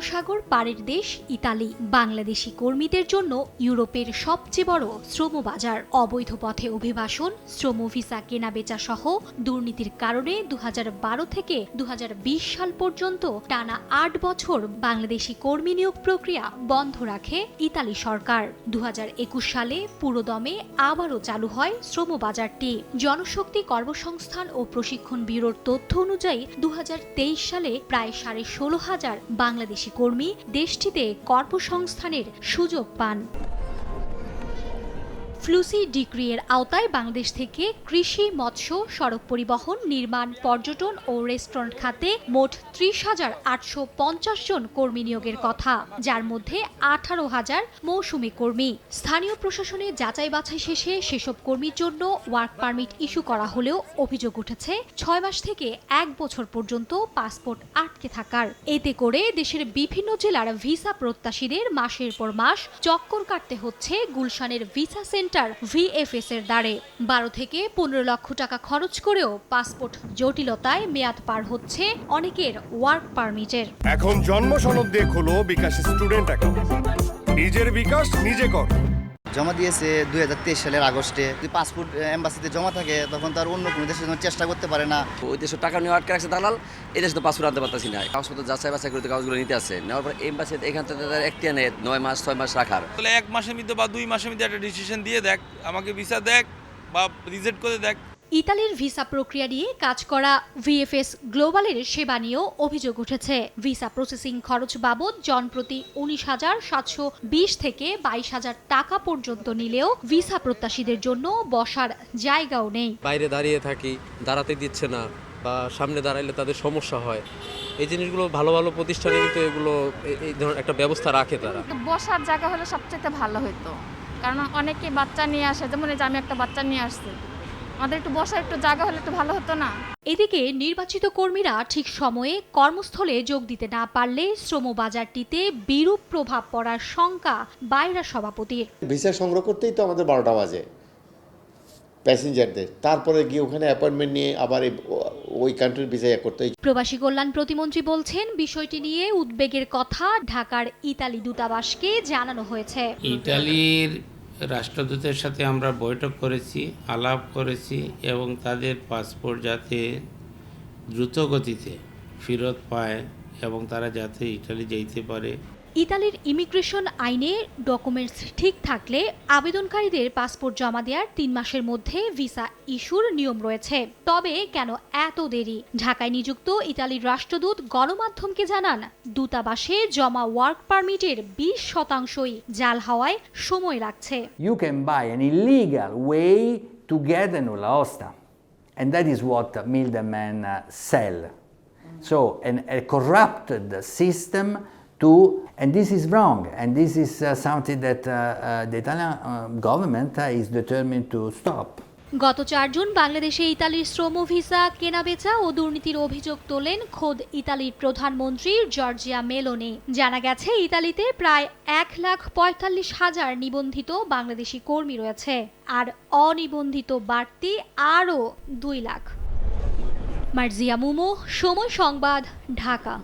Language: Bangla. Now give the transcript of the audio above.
সাগর পাড়ের দেশ ইতালি। বাংলাদেশি কর্মীদের জন্য ইউরোপের সবচেয়ে বড় শ্রম বাজার অবৈধ পথে অভিবাসন, শ্রম ভিসা কেনাবেচা সহ দুর্নীতির কারণে দুহাজার বারো থেকে দুহাজার বিশ সাল পর্যন্ত টানা আট বছর বাংলাদেশি কর্মী নিয়োগ প্রক্রিয়া বন্ধ রাখে ইতালি সরকার। দু হাজার একুশ সালে পুরোদমে আবারও চালু হয় শ্রম বাজারটি জনশক্তি কর্মসংস্থান ও প্রশিক্ষণ ব্যুরোর তথ্য অনুযায়ী দু হাজার তেইশ সালে প্রায় সাড়ে ষোলো হাজার বাংলাদেশি কর্মী দেশটিতে কর্মসংস্থানের সুযোগ পান। ফ্লুসি ডিক্রি এর আওতায় বাংলাদেশ থেকে কৃষি, মৎস্য, সড়ক পরিবহন, নির্মাণ, পর্যটন ও রেস্টুরেন্ট খাতে মোট ত্রিশ হাজার আটশো পঞ্চাশ জন কর্মী নিয়োগের কথা, যার মধ্যে আঠারো হাজার মৌসুমী কর্মী। স্থানীয় প্রশাসনে যাচাই বাছাই শেষে সেসব কর্মীর জন্য ওয়ার্ক পারমিট ইস্যু করা হলেও অভিযোগ উঠেছে, ছয় মাস থেকে এক বছর পর্যন্ত পাসপোর্ট আটকে থাকার। এতে করে দেশের বিভিন্ন জেলার ভিসা প্রত্যাশীদের মাসের পর মাস চক্কর কাটতে হচ্ছে গুলশানের ভিসা সেন্টার ভিএফএস এর দ্বারে। বারো থেকে পনেরো লক্ষ টাকা খরচ করেও পাসপোর্ট জটিলতায় মেয়াদ পার হচ্ছে অনেকের ওয়ার্ক পারমিটের। এখন জন্ম সনদ দিয়ে খোলো বিকাশ স্টুডেন্ট অ্যাকাউন্ট। নিজের বিকাশ নিজে কর। জমা দিয়েছে দুই হাজার তেইশ সালের আগস্টে। যদি পাসপোর্ট এম্বাসিতে জমা থাকে তখন তার অন্য কোনো দেশের জন্য চেষ্টা করতে পারে না। ওই দেশে টাকা নিয়ে আটকে রাখছে দালাল এই দেশে তো পাসপোর্ট আনতে পারতেছি না। কাগজপত্র যাচাই বাছাই করে কাগজগুলো নিতে আসে নেওয়ার পর এম্বাসি এখান থেকে তাদের একটি আনে নয় মাস ছয় মাস রাখার। তাহলে এক মাসের মধ্যে বা দুই মাসের মধ্যে একটা ডিসিশন দিয়ে দেখ আমাকে ভিসা দেখ বা রিজেক্ট করে দেখ। ইতালির ভিসা প্রক্রিয়া নিয়ে কাজ করা ভিএফএস গ্লোবালের সেবা নিয়েও অভিযোগ উঠেছে। ভিসা প্রসেসিং খরচ বাবদ জনপ্রতি উনিশ হাজার সাতশো বিশ থেকে বাইশ হাজার টাকা পর্যন্ত নিলেও ভিসা প্রত্যাশীদের জন্য বসার জায়গাও নেই। বাইরে দাঁড়িয়ে থাকি দাঁড়াতে দিচ্ছে না বা সামনে দাঁড়াইলে তাদের সমস্যা হয়। এই জিনিসগুলো ভালো ভালো প্রতিষ্ঠানে কিন্তু এগুলো এই ধরনের একটা ব্যবস্থা রাখে তারা। বসার জায়গা হলে সবচেয়ে ভালো হতো কারণ অনেকে বাচ্চা নিয়ে আসে যেমন এই যে আমি একটা বাচ্চা নিয়ে আসছি। আমাদের একটু বসার একটু জায়গা হলে একটু ভালো হতো না। এদিকে নির্বাচিত কর্মীরা ঠিক সময়ে কর্মস্থলে যোগ দিতে না পারলে শ্রম বাজারটিতে বিরূপ প্রভাব পড়ার শঙ্কা বাইরা সভাপতির ভিসা সংগ্রহ করতেই তো আমাদের বারোটা বাজে প্যাসেঞ্জারদের। তারপরে গিয়ে ওখানে অ্যাপয়েন্টমেন্ট নিয়ে আবার ওই কান্ট্রির ভিসা ইয়ে করতে প্রবাসী কল্যাণ প্রতিমন্ত্রী বলছেন বিষয়টি নিয়ে উদ্বেগের কথা ঢাকার ইতালি দূতাবাসকে জানানো হয়েছে। ইটালির রাষ্ট্রদূতের সাথে আমরা বৈঠক করেছি, আলাপ করেছি এবং তাদের পাসপোর্ট যাতে দ্রুত গতিতে ফেরত পায় এবং তারা যাতে ইটালি যেতে পারে। ইতালির ইমিগ্রেশন আইনে ডকুমেন্টস ঠিক থাকলে আবেদনকারীদের পাসপোর্ট জমা দেওয়ার তিন মাসের মধ্যে ভিসা ইস্যুর নিয়ম রয়েছে তবে কেন এত দেরি ঢাকায় নিযুক্ত ইতালির রাষ্ট্রদূত গণমাধ্যমকে জানান দূতাবাসে জমা ওয়ার্ক পারমিটের বিশ শতাংশই জাল হওয়ায় সময় লাগছে can buy an illegal way to get a nulla osta. And that is what uh, sell. So, an, a corrupted system to, and this is wrong, and this is uh, something that uh, uh, the Italian uh, government uh, is determined to stop. গত চারজন বাংলাদেশে ইতালির শ্রম ভিসা কেনাবেচা ও দুর্নীতির অভিযোগ তোলেন খোদ ইতালির প্রধানমন্ত্রী জর্জিয়া মেলোনি। জানা গেছে ইতালিতে প্রায় এক লাখ পঁয়তাল্লিশ হাজার নিবন্ধিত বাংলাদেশি কর্মী রয়েছে আর অনিবন্ধিত বাড়তি আরও দুই লাখ। মার্জিয়া মুমো সময় সংবাদ ঢাকা।